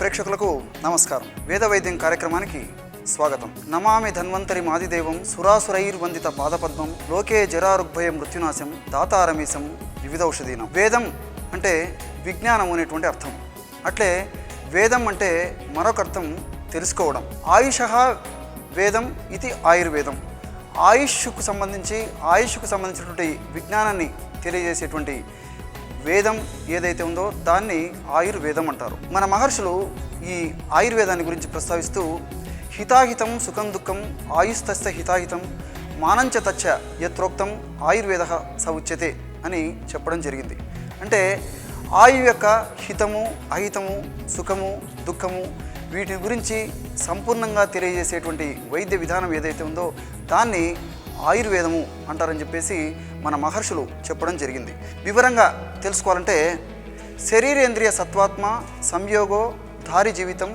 ప్రేక్షకులకు నమస్కారం. వేద వైద్యం కార్యక్రమానికి స్వాగతం. నమామి ధన్వంతరి మాదిదేవం సురాసురైర్వందిత పాదపద్మం లోకే జరారుగ్భయ మృత్యునాశం దాతారమీశం వివిధౌషధీనం వేదం అంటే విజ్ఞానం అనేటువంటి అర్థం. అట్లే వేదం అంటే మరొక అర్థం తెలుసుకోవడం. ఆయుష వేదం ఇది ఆయుర్వేదం. ఆయుష్కు సంబంధించి ఆయుష్కు సంబంధించినటువంటి విజ్ఞానాన్ని తెలియజేసేటువంటి వేదం ఏదైతే ఉందో దాన్ని ఆయుర్వేదం అంటారు. మన మహర్షులు ఈ ఆయుర్వేదాన్ని గురించి ప్రస్తావిస్తూ హితాహితం సుఖం దుఃఖం ఆయుస్తస్య హితాహితం మానంచ తచ్చ యత్రోక్తం ఆయుర్వేద స ఉచ్యతే అని చెప్పడం జరిగింది. అంటే ఆయు యొక్క హితము అహితము సుఖము దుఃఖము వీటి గురించి సంపూర్ణంగా తెలియజేసేటువంటి వైద్య విధానం ఏదైతే ఉందో దాన్ని ఆయుర్వేదము అంటారని చెప్పేసి మన మహర్షులు చెప్పడం జరిగింది. వివరంగా తెలుసుకోవాలంటే శరీరేంద్రియ సత్వాత్మ సంయోగో ధారి జీవితం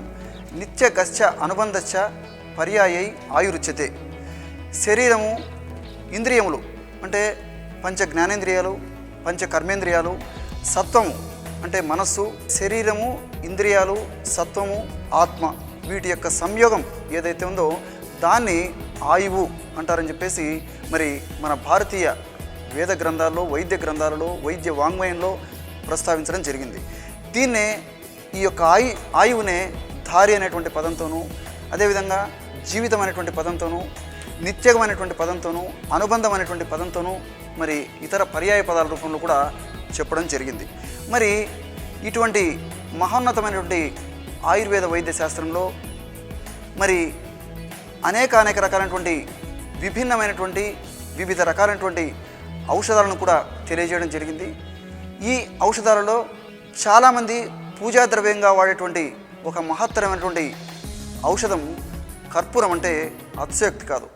నిత్య గశ్చ అనుబంధశ్చ పర్యాయై ఆయురుచ్యతే. శరీరము ఇంద్రియములు అంటే పంచ జ్ఞానేంద్రియాలు పంచ కర్మేంద్రియాలు సత్వము అంటే మనస్సు శరీరము ఇంద్రియాలు సత్వము ఆత్మ వీటి యొక్క సంయోగం ఏదైతే ఉందో దాన్ని ఆయువు అంటారని చెప్పేసి మరి మన భారతీయ వేద గ్రంథాల్లో వైద్య గ్రంథాలలో వైద్య వాంగ్మయంలో ప్రస్తావించడం జరిగింది. దీన్నే ఈ యొక్క ఆయు ఆయువునే ధారి అనేటువంటి పదంతోనూ అదేవిధంగా జీవితం అనేటువంటి పదంతోనూ నిత్యమైనటువంటి పదంతోనూ అనుబంధం అనేటువంటి పదంతోనూ మరి ఇతర పర్యాయ పదాల రూపంలో కూడా చెప్పడం జరిగింది. మరి ఇటువంటి మహోన్నతమైనటువంటి ఆయుర్వేద వైద్య శాస్త్రంలో మరి అనేక అనేక రకాలైనటువంటి విభిన్నమైనటువంటి వివిధ రకాలైనటువంటి ఔషధాలను కూడా తెలియజేయడం జరిగింది. ఈ ఔషధాలలో చాలామంది పూజా ద్రవ్యంగా వాడేటువంటి ఒక మహత్తరమైనటువంటి ఔషధం కర్పూరం అంటే అతిశయోక్తి కాదు.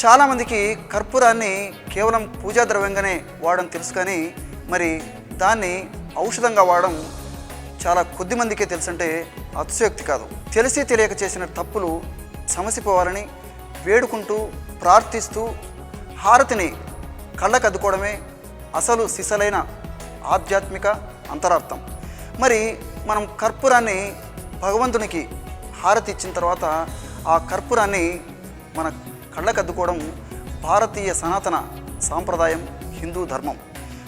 చాలామందికి కర్పూరాన్ని కేవలం పూజా ద్రవ్యంగానే వాడడం తెలుసు కానీ మరి దాన్ని ఔషధంగా వాడడం చాలా కొద్ది మందికే తెలుసంటే అతిశయోక్తి కాదు. తెలిసి తెలియక చేసిన తప్పులు సమసిపోవాలని వేడుకుంటూ ప్రార్థిస్తూ హారతిని కళ్ళకద్దుకోవడమే అసలు సిసలైన ఆధ్యాత్మిక అంతరార్థం. మరి మనం కర్పూరాన్ని భగవంతునికి హారతి ఇచ్చిన తర్వాత ఆ కర్పూరాన్ని మన కళ్ళకద్దుకోవడం భారతీయ సనాతన సాంప్రదాయం హిందూ ధర్మం.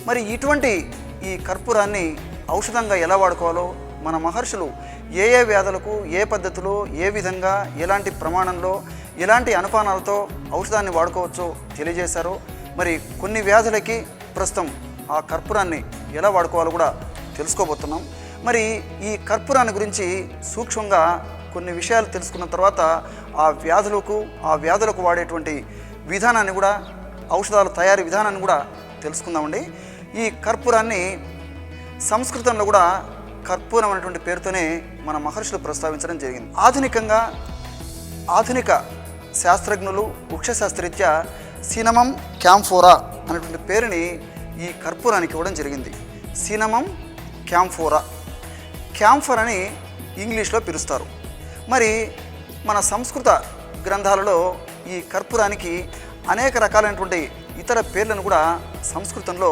మరి ఇటువంటి ఈ కర్పూరాన్ని ఔషధంగా ఎలా వాడుకోవాలో మన మహర్షులు ఏ ఏ వ్యాధులకు ఏ పద్ధతిలో ఏ విధంగా ఎలాంటి ప్రమాణంలో ఎలాంటి అనుపానాలతో ఔషధాన్ని వాడుకోవచ్చో తెలియజేశారో మరి కొన్ని వ్యాధులకి ప్రస్తుతం ఆ కర్పూరాన్ని ఎలా వాడుకోవాలో కూడా తెలుసుకోబోతున్నాం. మరి ఈ కర్పూరాన్ని గురించి సూక్ష్మంగా కొన్ని విషయాలు తెలుసుకున్న తర్వాత ఆ వ్యాధులకు ఆ వ్యాధులకు వాడేటువంటి విధానాన్ని కూడా ఔషధాల తయారీ విధానాన్ని కూడా తెలుసుకుందామండి. ఈ కర్పూరాన్ని సంస్కృతంలో కూడా కర్పూరం అనేటువంటి పేరుతోనే మన మహర్షులు ప్రస్తావించడం జరిగింది. ఆధునికంగా ఆధునిక శాస్త్రజ్ఞులు వృక్షశాస్త్రరీత్యా సినమం క్యాంఫోరా అనేటువంటి పేరుని ఈ కర్పూరానికి ఇవ్వడం జరిగింది. సినమం క్యాంఫోరా. క్యాంఫర్ అని ఇంగ్లీష్లో పిలుస్తారు. మరి మన సంస్కృత గ్రంథాలలో ఈ కర్పూరానికి అనేక రకాలైనటువంటి ఇతర పేర్లను కూడా సంస్కృతంలో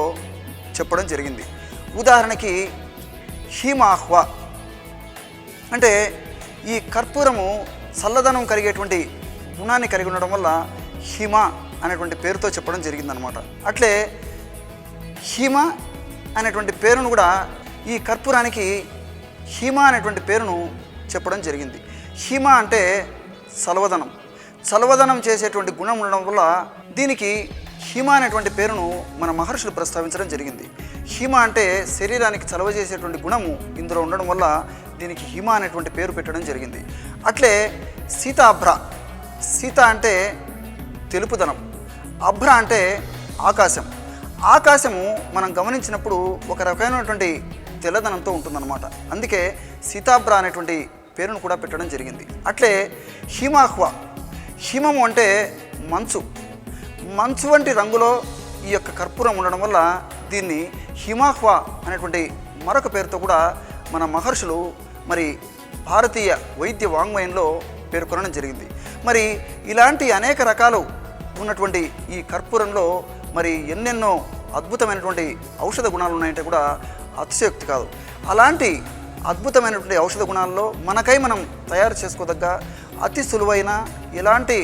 చెప్పడం జరిగింది. ఉదాహరణకి హీమాహ్వ. అంటే ఈ కర్పూరము చల్లదనం కలిగేటువంటి గుణాన్ని కలిగి ఉండడం వల్ల హిమ అనేటువంటి పేరుతో చెప్పడం జరిగిందనమాట అట్లే హిమ అనేటువంటి పేరును కూడా ఈ కర్పూరానికి హిమ అనేటువంటి పేరును చెప్పడం జరిగింది. హిమ అంటే చలవదనం. చలవదనం చేసేటువంటి గుణం ఉండడం వల్ల దీనికి హిమ అనేటువంటి పేరును మన మహర్షులు ప్రస్తావించడం జరిగింది. హిమ అంటే శరీరానికి చలవ చేసేటువంటి గుణము ఇందులో ఉండడం వల్ల దీనికి హిమ అనేటువంటి పేరు పెట్టడం జరిగింది. అట్లే సీతాభ్ర సీత అంటే తెలుపుదనం అభ్ర అంటే ఆకాశం. ఆకాశము మనం గమనించినప్పుడు ఒక రకమైనటువంటి తెల్లదనంతో ఉంటుందన్నమాట. అందుకే సీతాభ్ర అనేటువంటి పేరును కూడా పెట్టడం జరిగింది. అట్లే హిమాహ్వా. హిమము అంటే మంచు. మంచు వంటి రంగులో ఈ యొక్క కర్పూరం ఉండడం వల్ల దీన్ని హిమాహ్వా అనేటువంటి మరొక పేరుతో కూడా మన మహర్షులు మరి భారతీయ వైద్య వాంగ్మయంలో పేర్కొనడం జరిగింది. మరి ఇలాంటి అనేక రకాలు ఉన్నటువంటి ఈ కర్పూరంలో మరి ఎన్నెన్నో అద్భుతమైనటువంటి ఔషధ గుణాలు ఉన్నాయంటే కూడా అతిశయోక్తి కాదు. అలాంటి అద్భుతమైనటువంటి ఔషధ గుణాల్లో మనకై మనం తయారు చేసుకోదగ్గ అతి సులువైన ఎలాంటి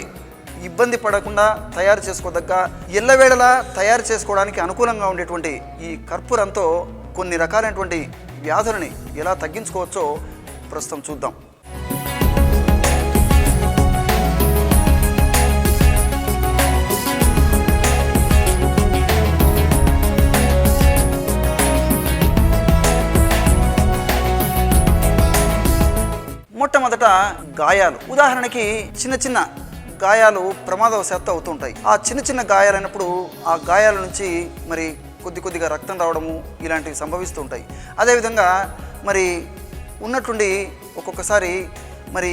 ఇబ్బంది పడకుండా తయారు చేసుకోదగ్గ ఎల్లవేళలా తయారు చేసుకోవడానికి అనుకూలంగా ఉండేటువంటి ఈ కర్పూరంతో కొన్ని రకాలైనటువంటి వ్యాధులని ఎలా తగ్గించుకోవచ్చో ప్రస్తుతం చూద్దాం. మొట్టమొదట గాయాలు. ఉదాహరణకి చిన్న చిన్న గాయాలు ప్రమాదవశాత్తు అవుతుంటాయి. ఆ చిన్న చిన్న గాయాలైనప్పుడు ఆ గాయాల నుంచి మరి కొద్ది కొద్దిగా రక్తం రావడము ఇలాంటివి సంభవిస్తుంటాయి. అదేవిధంగా మరి ఉన్నట్టుండి ఒక్కొక్కసారి మరి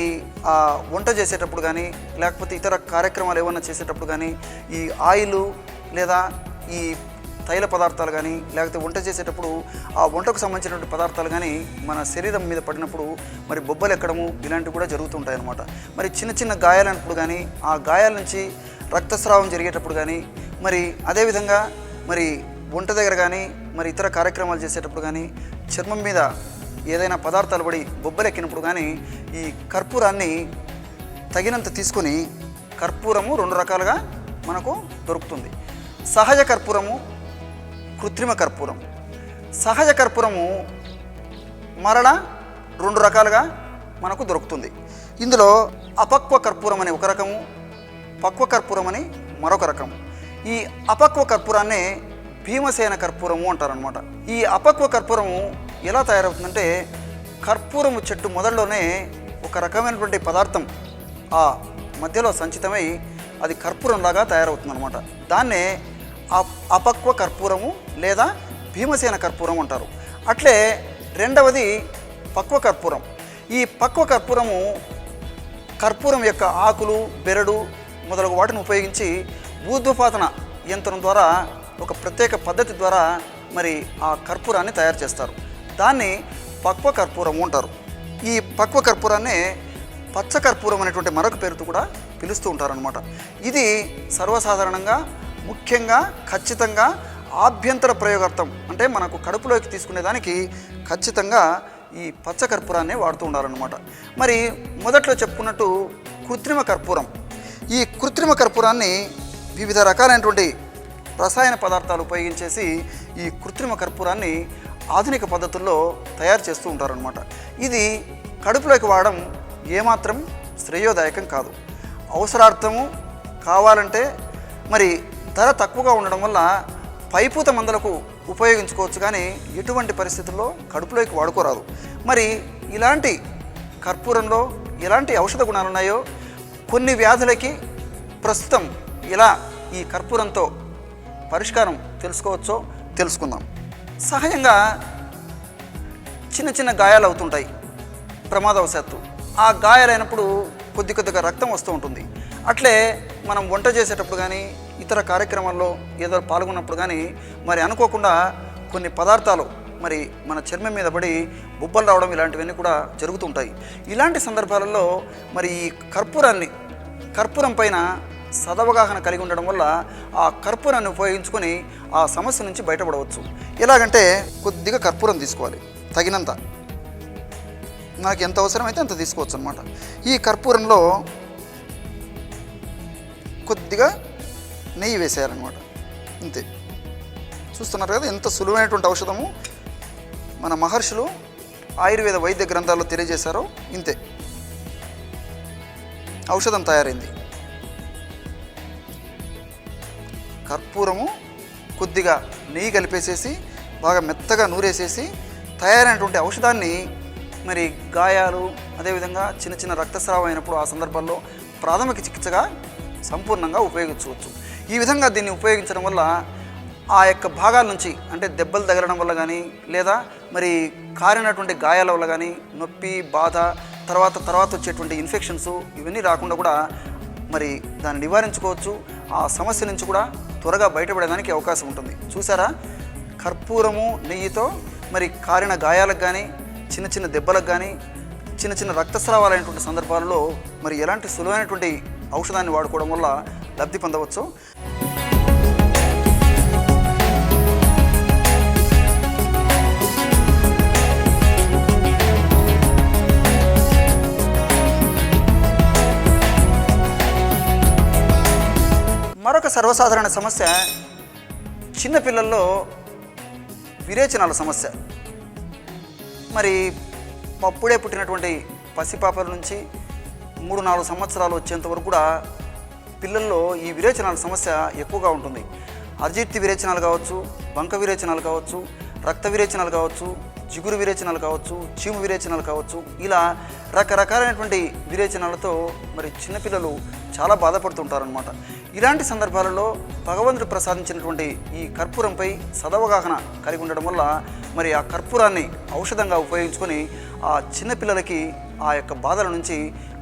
ఆ వంట చేసేటప్పుడు కానీ లేకపోతే ఇతర కార్యక్రమాలు ఏమన్నా చేసేటప్పుడు కానీ ఈ ఆయిల్ లేదా ఈ తైల పదార్థాలు కానీ లేకపోతే వంట చేసేటప్పుడు ఆ వంటకు సంబంధించినటువంటి పదార్థాలు కానీ మన శరీరం మీద పడినప్పుడు మరి బొబ్బలు ఎక్కడము ఇలాంటివి కూడా జరుగుతుంటాయి అన్నమాట మరి చిన్న చిన్న గాయాలన్నప్పుడు కానీ ఆ గాయాల నుంచి రక్తస్రావం జరిగేటప్పుడు కానీ మరి అదేవిధంగా మరి వంట దగ్గర కానీ మరి ఇతర కార్యక్రమాలు చేసేటప్పుడు కానీ చర్మం మీద ఏదైనా పదార్థాలు పడి బొబ్బలు ఎక్కినప్పుడు కానీ ఈ కర్పూరాన్ని తగినంత తీసుకొని కర్పూరము రెండు రకాలుగా మనకు దొరుకుతుంది. సహజ కర్పూరము కృత్రిమ కర్పూరం. సహజ కర్పూరము మరణ రెండు రకాలుగా మనకు దొరుకుతుంది. ఇందులో అపక్వ కర్పూరం అనే ఒక రకము పక్వ కర్పూరం అని మరొక రకము. ఈ అపక్వ కర్పూరాన్నే భీమసేన కర్పూరము అంటారనమాట ఈ అపక్వ కర్పూరము ఎలా తయారవుతుందంటే కర్పూరము చెట్టు మొదల్లోనే ఒక రకమైనటువంటి పదార్థం ఆ మధ్యలో సంచితమై అది కర్పూరంలాగా తయారవుతుందన్నమాట. దాన్నే అపక్వ కర్పూరము లేదా భీమసేన కర్పూరం అంటారు. అట్లే రెండవది పక్వ కర్పూరం. ఈ పక్వ కర్పూరము కర్పూరం యొక్క ఆకులు బెరడు మొదలగు వాటిని ఉపయోగించి ఊర్ధ్వపాతన యంత్రం ద్వారా ఒక ప్రత్యేక పద్ధతి ద్వారా మరి ఆ కర్పూరాన్ని తయారు చేస్తారు. దాన్ని పక్వ కర్పూరము అంటారు. ఈ పక్వ కర్పూరాన్ని పచ్చ కర్పూరం అనేటువంటి మరొక పేరుతో కూడా పిలుస్తూ ఉంటారనమాట ఇది సర్వసాధారణంగా ముఖ్యంగా ఖచ్చితంగా ఆభ్యంతర ప్రయోగార్థం అంటే మనకు కడుపులోకి తీసుకునేదానికి ఖచ్చితంగా ఈ పచ్చ కర్పూరాన్ని వాడుతూ ఉండాలన్నమాట. మరి మొదట్లో చెప్పుకున్నట్టు కృత్రిమ కర్పూరం. ఈ కృత్రిమ కర్పూరాన్ని వివిధ రకాలైనటువంటి రసాయన పదార్థాలు ఉపయోగించేసి ఈ కృత్రిమ కర్పూరాన్ని ఆధునిక పద్ధతుల్లో తయారు చేస్తూ ఉంటారనమాట ఇది కడుపులోకి వాడడం ఏమాత్రం శ్రేయోదాయకం కాదు. అవసరార్థము కావాలంటే మరి ధర తక్కువగా ఉండడం వల్ల పైపూత మందులకు ఉపయోగించుకోవచ్చు కానీ ఎటువంటి పరిస్థితుల్లో కడుపులోకి వాడుకోరాదు. మరి ఇలాంటి కర్పూరంలో ఎలాంటి ఔషధ గుణాలు ఉన్నాయో కొన్ని వ్యాధులకి ప్రస్తుతం ఇలా ఈ కర్పూరంతో పరిష్కారం తెలుసుకోవచ్చో తెలుసుకుందాం. సహజంగా చిన్న చిన్న గాయాలు అవుతుంటాయి ప్రమాదవశాత్తు. ఆ గాయాలైనప్పుడు కొద్ది కొద్దిగా రక్తం వస్తూ ఉంటుంది. అట్లే మనం వంట చేసేటప్పుడు కానీ ఇతర కార్యక్రమాల్లో ఏదో పాల్గొన్నప్పుడు కానీ మరి అనుకోకుండా కొన్ని పదార్థాలు మరి మన చర్మం మీద పడి బుబ్బలు రావడం ఇలాంటివన్నీ కూడా జరుగుతుంటాయి. ఇలాంటి సందర్భాలలో మరి ఈ కర్పూరాన్ని కర్పూరం పైన సదవగాహన కలిగి ఉండడం వల్ల ఆ కర్పూరాన్ని ఉపయోగించుకొని ఆ సమస్య నుంచి బయటపడవచ్చు. ఎలాగంటే కొద్దిగా కర్పూరం తీసుకోవాలి తగినంత. నాకు ఎంత అవసరమైతే అంత తీసుకోవచ్చు అనమాట ఈ కర్పూరంలో కొద్దిగా నెయ్యి వేసేయాలన్నమాట. అంతే. చూస్తున్నారు కదా ఎంత సులువైనటువంటి ఔషధము. మన మహర్షులు ఆయుర్వేద వైద్య గ్రంథాల్లో తెలియజేశారో ఇంతే. ఔషధం తయారైంది. కర్పూరము కొద్దిగా నెయ్యి కలిపేసేసి బాగా మెత్తగా నూరేసేసి తయారైనటువంటి ఔషధాన్ని మరి గాయాలు అదేవిధంగా చిన్న చిన్న రక్తస్రావం అయినప్పుడు ఆ సందర్భాల్లో ప్రాథమిక చికిత్సగా సంపూర్ణంగా ఉపయోగించవచ్చు. ఈ విధంగా దీన్ని ఉపయోగించడం వల్ల ఆ యొక్క భాగాల నుంచి అంటే దెబ్బలు తగలడం వల్ల కానీ లేదా మరి కారినటువంటి గాయాల వల్ల కానీ నొప్పి బాధ తర్వాత తర్వాత వచ్చేటువంటి ఇన్ఫెక్షన్స్ ఇవన్నీ రాకుండా కూడా మరి దాన్ని నివారించుకోవచ్చు. ఆ సమస్య నుంచి కూడా త్వరగా బయటపడడానికి అవకాశం ఉంటుంది. చూసారా? కర్పూరము నెయ్యితో మరి కారిన గాయాలకు కానీ చిన్న చిన్న దెబ్బలకు కానీ చిన్న చిన్న రక్తస్రావాలైనటువంటి సందర్భాలలో మరి ఎలాంటి సులువైనటువంటి ఔషధాన్ని వాడుకోవడం వల్ల లబ్ధి పొందవచ్చు. మరొక సర్వసాధారణ సమస్య చిన్నపిల్లల్లో విరేచనాల సమస్య. మరి అప్పుడే పుట్టినటువంటి పసిపాపల నుంచి మూడు నాలుగు సంవత్సరాలు వచ్చేంత వరకు కూడా పిల్లల్లో ఈ విరేచనాల సమస్య ఎక్కువగా ఉంటుంది. అర్జిత్తి విరేచనాలు కావచ్చు బంక విరేచనాలు కావచ్చు రక్త విరేచనాలు కావచ్చు జిగురు విరేచనాలు కావచ్చు చీము విరేచనాలు కావచ్చు ఇలా రకరకాలైనటువంటి విరేచనాలతో మరి చిన్నపిల్లలు చాలా బాధపడుతుంటారనమాట ఇలాంటి సందర్భాలలో భగవంతుడు ప్రసాదించినటువంటి ఈ కర్పూరంపై సదవగాహన కలిగి ఉండడం వల్ల మరి ఆ కర్పూరాన్ని ఔషధంగా ఉపయోగించుకొని ఆ చిన్నపిల్లలకి ఆ యొక్క బాధల నుంచి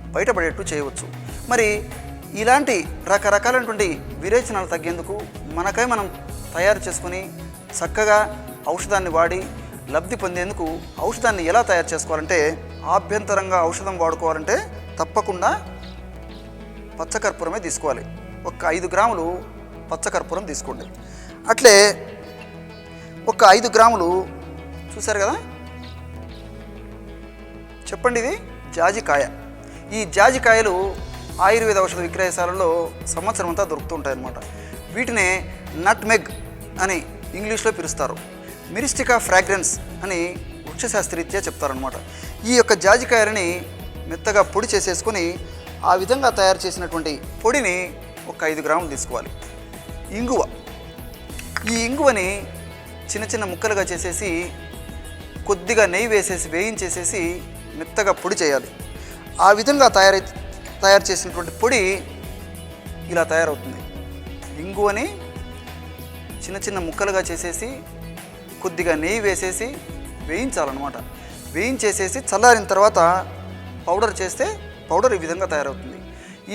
బయటపడేట్టు చేయవచ్చు. మరి ఇలాంటి రకరకాలైనటువంటి విరేచనాలు తగ్గేందుకు మనకై మనం తయారు చేసుకొని చక్కగా ఔషధాన్ని వాడి లబ్ధి పొందేందుకు ఔషధాన్ని ఎలా తయారు చేసుకోవాలంటే ఆభ్యంతరంగా ఔషధం వాడుకోవాలంటే తప్పకుండా పచ్చకర్పూరమే తీసుకోవాలి. ఒక ఐదు గ్రాములు పచ్చకర్పూరం తీసుకోండి. అట్లే ఒక ఐదు గ్రాములు చూసారు కదా? చెప్పండి ఇది జాజికాయ. ఈ జాజికాయలు ఆయుర్వేద ఔషధ విక్రయశాలలో సంవత్సరం అంతా దొరుకుతుంటాయి అన్నమాట వీటినే నట్మెగ్ అని ఇంగ్లీష్లో పిలుస్తారు. మిరిస్టికా ఫ్రాగ్రెన్స్ అని వృక్షశాస్త్రరీత్యా చెప్తారనమాట ఈ యొక్క జాజికాయలని మెత్తగా పొడి చేసేసుకొని ఆ విధంగా తయారు చేసినటువంటి పొడిని ఒక ఐదు గ్రాములు తీసుకోవాలి. ఇంగువ. ఈ ఇంగువని చిన్న చిన్న ముక్కలుగా చేసేసి కొద్దిగా నెయ్యి వేసేసి వేయించేసేసి మెత్తగా పొడి చేయాలి. ఆ విధంగా తయారై తయారు చేసినటువంటి పొడి ఇలా తయారవుతుంది. ఇంగువని చిన్న చిన్న ముక్కలుగా చేసేసి కొద్దిగా నెయ్యి వేసేసి వేయించాలన్నమాట. వేయించేసేసి చల్లారిన తర్వాత పౌడర్ చేస్తే పౌడర్ ఈ విధంగా తయారవుతుంది.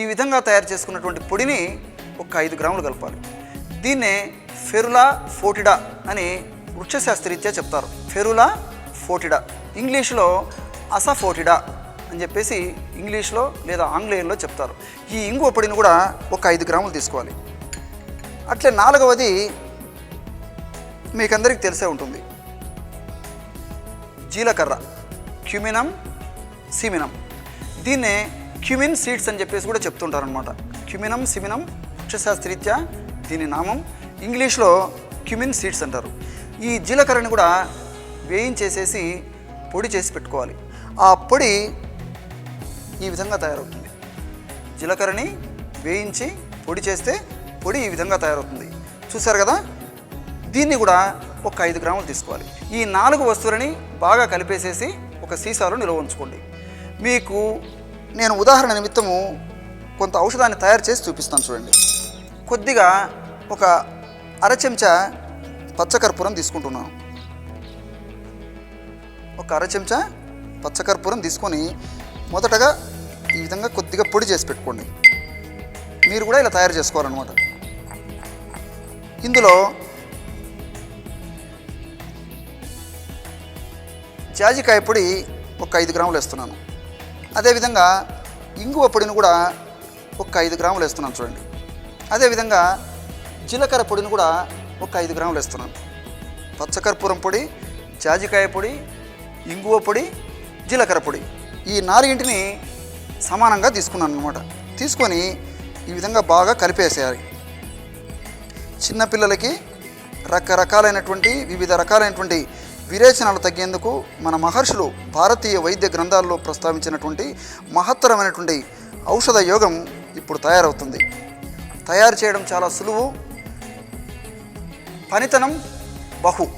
ఈ విధంగా తయారు చేసుకున్నటువంటి పొడిని ఒక ఐదు గ్రాములు కలపాలి. దీన్నే ఫెరులా ఫోటిడా అని వృక్షశాస్త్రరీత్యా చెప్తారు. ఫెరులా ఫోటిడా. ఇంగ్లీష్లో అసఫోటిడా అని చెప్పేసి ఇంగ్లీష్లో లేదా ఆంగ్లేయంలో చెప్తారు. ఈ ఇంగువ పొడిని కూడా ఒక ఐదు గ్రాములు తీసుకోవాలి. అట్లే నాలుగవది మీకందరికీ తెలిసే ఉంటుంది. జీలకర్ర క్యుమినం సిమినం. దీన్నే క్యూమిన్ సీడ్స్ అని చెప్పేసి కూడా చెప్తుంటారనమాట క్యుమినం సిమినం వృక్షశాస్త్రీత్యా దీని నామం ఇంగ్లీష్లో క్యుమిన్ సీడ్స్ అంటారు. ఈ జీలకర్రని కూడా వేయించేసేసి పొడి చేసి పెట్టుకోవాలి. ఆ పొడి ఈ విధంగా తయారవుతుంది. జీలకర్రని వేయించి పొడి చేస్తే పొడి ఈ విధంగా తయారవుతుంది. చూసారు కదా? దీన్ని కూడా ఒక ఐదు గ్రాములు తీసుకోవాలి. ఈ నాలుగు వస్తువులని బాగా కలిపేసేసి ఒక సీసాలో నిల్వ ఉంచుకోండి. మీకు నేను ఉదాహరణ నిమిత్తము కొంత ఔషధాన్ని తయారు చేసి చూపిస్తాను చూడండి. కొద్దిగా ఒక అర చెంచా పచ్చకర్పూరం తీసుకుంటున్నాను. ఒక అర చెంచా పచ్చకర్పూరం తీసుకొని మొదటగా ఈ విధంగా కొద్దిగా పొడి చేసి పెట్టుకోండి. మీరు కూడా ఇలా తయారు చేసుకోవాలన్నమాట. ఇందులో జాజికాయ పొడి ఒక ఐదు గ్రాములు వేస్తున్నాను. అదేవిధంగా ఇంగువ పొడిని కూడా ఒక ఐదు గ్రాములు వేస్తున్నాను చూడండి. అదేవిధంగా జీలకర్ర పొడిని కూడా ఒక ఐదు గ్రాములు వేస్తున్నాను. పచ్చకర్పూరం పొడి జాజికాయ పొడి ఇంగువ పొడి జీలకర్ర పొడి. ఈ నాలుగింటిని సమానంగా తీసుకున్నాను అనమాట తీసుకొని ఈ విధంగా బాగా కలిపేసేయాలి. చిన్నపిల్లలకి రకరకాలైనటువంటి వివిధ రకాలైనటువంటి విరేచనాలు తగ్గేందుకు మన మహర్షులు భారతీయ వైద్య గ్రంథాల్లో ప్రస్తావించినటువంటి మహత్తరమైనటువంటి ఔషధ యోగం ఇప్పుడు తయారవుతుంది. తయారు చేయడం చాలా సులువు. పనితనం బహు.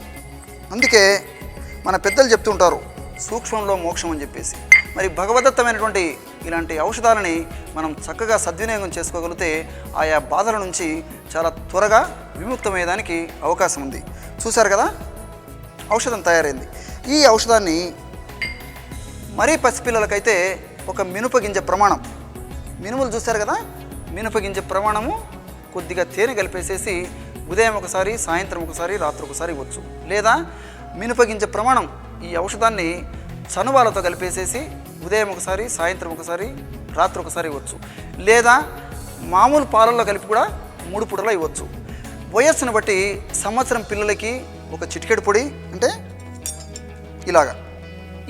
అందుకే మన పెద్దలు చెప్తుంటారు సూక్ష్మంలో మోక్షం అని చెప్పేసి. మరి భగవదత్తమైనటువంటి ఇలాంటి ఔషధాలని మనం చక్కగా సద్వినియోగం చేసుకోగలిగితే ఆయా బాధల నుంచి చాలా త్వరగా విముక్తమయ్యేదానికి అవకాశం ఉంది. చూశారు కదా? ఔషధం తయారైంది. ఈ ఔషధాన్ని మరీ పసిపిల్లలకైతే ఒక మినుప గింజ ప్రమాణం. మినుములు చూశారు కదా? మినుప గింజ ప్రమాణము కొద్దిగా తేనె కలిపేసేసి ఉదయం ఒకసారి సాయంత్రం ఒకసారి రాత్రి ఒకసారి ఇవ్వచ్చు. లేదా మినుప గింజ ప్రమాణం ఈ ఔషధాన్ని చనువాలతో కలిపేసేసి ఉదయం ఒకసారి సాయంత్రం ఒకసారి రాత్రి ఒకసారి ఇవ్వచ్చు. లేదా మామూలు పాలల్లో కలిపి కూడా మూడు పూటలు ఇవ్వచ్చు. వయస్సును బట్టి సంవత్సరం పిల్లలకి ఒక చిటికెడు పొడి అంటే ఇలాగా.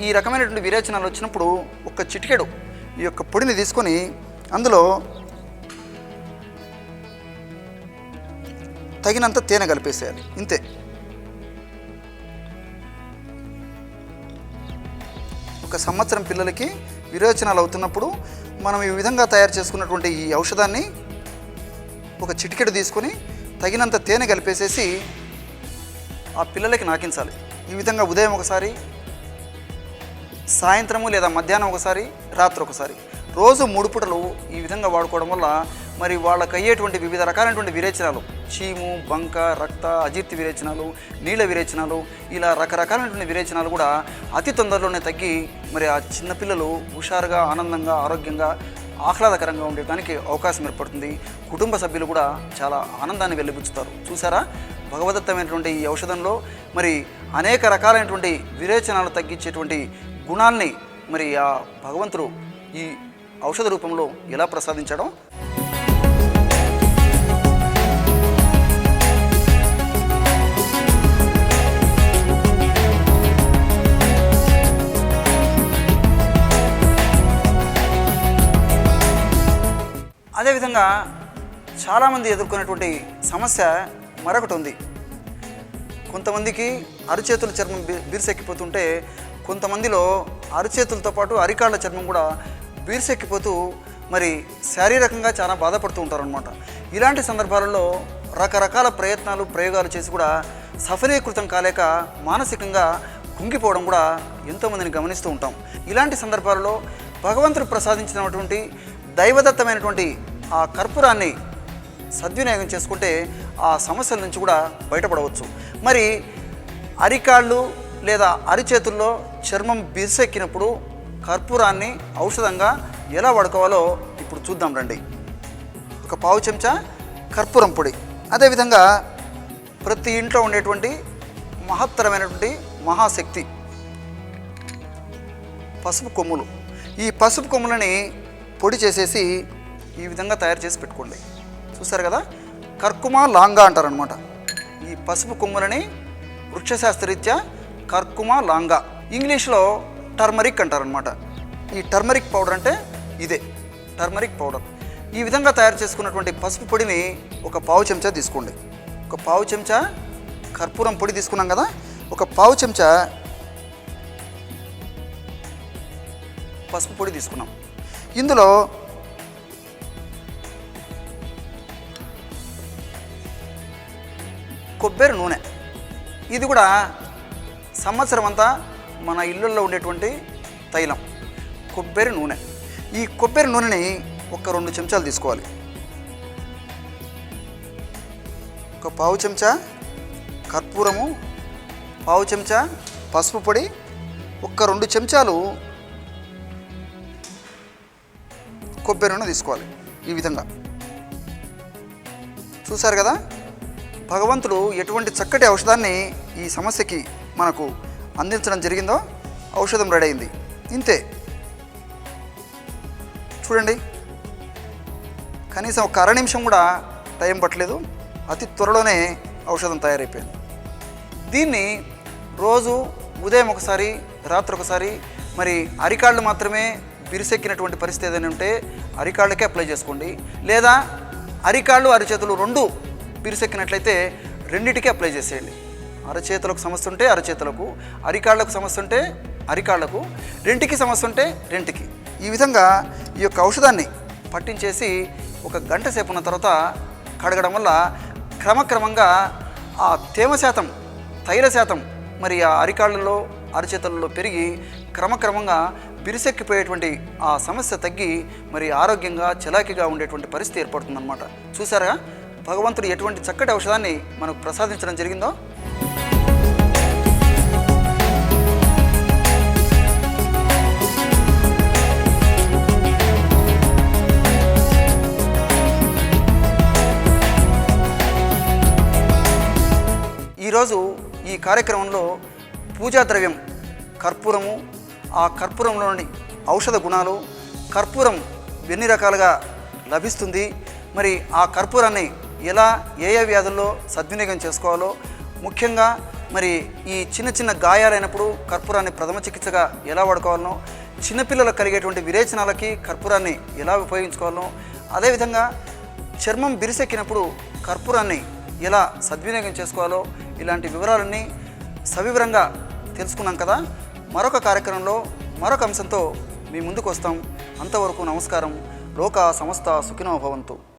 ఈ రకమైనటువంటి విరేచనాలు వచ్చినప్పుడు ఒక చిటికెడు ఈ యొక్క పొడిని తీసుకొని అందులో తగినంత తేనె కలిపేసేయాలి. ఇంతే. ఒక సంవత్సరం పిల్లలకి విరోచనాలు అవుతున్నప్పుడు మనం ఈ విధంగా తయారు చేసుకున్నటువంటి ఈ ఔషధాన్ని ఒక చిటికెడు తీసుకొని తగినంత తేనె కలిపేసేసి ఆ పిల్లలకి నాకించాలి. ఈ విధంగా ఉదయం ఒకసారి సాయంత్రము లేదా మధ్యాహ్నం ఒకసారి రాత్రి ఒకసారి. రోజు మూడు పూటలు ఈ విధంగా వాడుకోవడం వల్ల మరి వాళ్ళకి అయ్యేటువంటి వివిధ రకాలైనటువంటి విరేచనాలు. చీము బంక రక్త అజీర్తి విరేచనాలు నీళ్ళ విరేచనాలు ఇలా రకరకాలైనటువంటి విరేచనాలు కూడా అతి తొందరలోనే తగ్గి మరి ఆ చిన్నపిల్లలు హుషారుగా ఆనందంగా ఆరోగ్యంగా ఆహ్లాదకరంగా ఉండేదానికి అవకాశం ఏర్పడుతుంది. కుటుంబ సభ్యులు కూడా చాలా ఆనందాన్ని వెలిబుచ్చుతారు. చూసారా? భగవదత్తమైనటువంటి ఈ ఔషధంలో మరి అనేక రకాలైనటువంటి విరేచనాలు తగ్గించేటువంటి గుణాల్ని మరి ఆ భగవంతుడు ఈ ఔషధ రూపంలో ఎలా ప్రసాదించడం అదేవిధంగా చాలామంది ఎదుర్కొనేటువంటి సమస్య మరొకటి ఉంది. కొంతమందికి అరుచేతుల చర్మం బీర్సెక్కిపోతుంటే కొంతమందిలో అరుచేతులతో పాటు అరికాళ్ళ చర్మం కూడా బీర్సెక్కిపోతూ మరి శారీరకంగా చాలా బాధపడుతూ ఉంటారు అనమాట ఇలాంటి సందర్భాలలో రకరకాల ప్రయత్నాలు ప్రయోగాలు చేసి కూడా సఫలీకృతం కాలేక మానసికంగా కుంగిపోవడం కూడా ఎంతోమందిని గమనిస్తూ ఉంటాం. ఇలాంటి సందర్భాలలో భగవంతుడు ప్రసాదించినటువంటి దైవదత్తమైనటువంటి ఆ కర్పూరాన్ని సద్వినియోగం చేసుకుంటే ఆ సమస్యల నుంచి కూడా బయటపడవచ్చు. మరి అరికాళ్ళు లేదా అరిచేతుల్లో చర్మం బిసెక్కినప్పుడు కర్పూరాన్ని ఔషధంగా ఎలా వాడుకోవాలో ఇప్పుడు చూద్దాం రండి. ఒక పావు చెంచా కర్పూరం పొడి. అదేవిధంగా ప్రతి ఇంట్లో ఉండేటువంటి మహత్తరమైనటువంటి మహాశక్తి పసుపు కొమ్ములు. ఈ పసుపు కొమ్ములని పొడి చేసేసి ఈ విధంగా తయారు చేసి పెట్టుకోండి. చూస్తారు కదా? కర్కుమ లాంగా అంటారనమాట ఈ పసుపు కొమ్ములని వృక్షశాస్త్రరీత్యా కర్కుమ లాంగా. ఇంగ్లీష్లో టర్మరిక్ అంటారనమాట ఈ టర్మరిక్ పౌడర్ అంటే ఇదే టర్మరిక్ పౌడర్. ఈ విధంగా తయారు చేసుకున్నటువంటి పసుపు పొడిని ఒక పావు చెంచా తీసుకోండి. ఒక పావు చెంచా కర్పూరం పొడి తీసుకున్నాం కదా? ఒక పావు చెంచా పసుపు పొడి తీసుకున్నాం. ఇందులో కొబ్బరి నూనె. ఇది కూడా సంవత్సరం అంతా మన ఇళ్ళల్లో ఉండేటువంటి తైలం కొబ్బరి నూనె. ఈ కొబ్బరి నూనెని ఒక రెండు చెంచాలు తీసుకోవాలి. ఒక పావు చెంచా కర్పూరము పావు చెంచా పసుపు పొడి ఒక రెండు చెంచాలు కొబ్బరి నూనె తీసుకోవాలి ఈ విధంగా. చూసారు కదా? భగవంతుడు ఎటువంటి చక్కటి ఔషధాన్ని ఈ సమస్యకి మనకు అందించడం జరిగిందో ఔషధం రెడీ అయింది ఇంతే. చూడండి. కనీసం ఒక అర నిమిషం కూడా టైం పట్టలేదు. అతి త్వరలోనే ఔషధం తయారైపోయింది. దీన్ని రోజు ఉదయం ఒకసారి రాత్రి ఒకసారి మరి అరికాళ్ళు మాత్రమే బిరిసెక్కినటువంటి పరిస్థితి ఏదైనా ఉంటే అరికాళ్ళకే అప్లై చేసుకోండి. లేదా అరికాళ్ళు అరిచేతులు రెండు పీరుసెక్కినట్లయితే రెండింటికి అప్లై చేసేయండి. అరచేతులకు సమస్య ఉంటే అరచేతులకు అరికాళ్ళకు సమస్య ఉంటే అరికాళ్ళకు రెంటికి సమస్య ఉంటే రెంటికి. ఈ విధంగా ఈ యొక్క ఔషధాన్ని పట్టించేసి ఒక గంట సేపు ఉన్న తర్వాత కడగడం వల్ల క్రమక్రమంగా ఆ తేమ శాతం తైల శాతం మరి ఆ అరికాళ్ళలో అరచేతులలో పెరిగి క్రమక్రమంగా బిరిసెక్కిపోయేటువంటి ఆ సమస్య తగ్గి మరి ఆరోగ్యంగా చలాకీగా ఉండేటువంటి పరిస్థితి ఏర్పడుతుందన్నమాట. చూసారా భగవంతుడు ఎటువంటి చక్కటి ఔషధాన్ని మనకు ప్రసాదించడం జరిగిందో ఈరోజు ఈ కార్యక్రమంలో పూజా ద్రవ్యం కర్పూరము ఆ కర్పూరంలోని ఔషధ గుణాలు కర్పూరం ఎన్ని రకాలుగా లభిస్తుంది మరి ఆ కర్పూరాన్ని ఎలా ఏ ఏ వ్యాధుల్లో సద్వినియోగం చేసుకోవాలో ముఖ్యంగా మరి ఈ చిన్న చిన్న గాయాలైనప్పుడు కర్పూరాన్ని ప్రథమ చికిత్సగా ఎలా వాడుకోవాలనో చిన్నపిల్లలకు కలిగేటువంటి విరేచనాలకి కర్పూరాన్ని ఎలా ఉపయోగించుకోవాలనో అదేవిధంగా చర్మం బిరిసెక్కినప్పుడు కర్పూరాన్ని ఎలా సద్వినియోగం చేసుకోవాలో ఇలాంటి వివరాలన్నీ సవివరంగా తెలుసుకున్నాం కదా. మరొక కార్యక్రమంలో మరొక అంశంతో మీ ముందుకు వస్తాం. అంతవరకు నమస్కారం. లోక సమస్త సుఖినో భవంతు.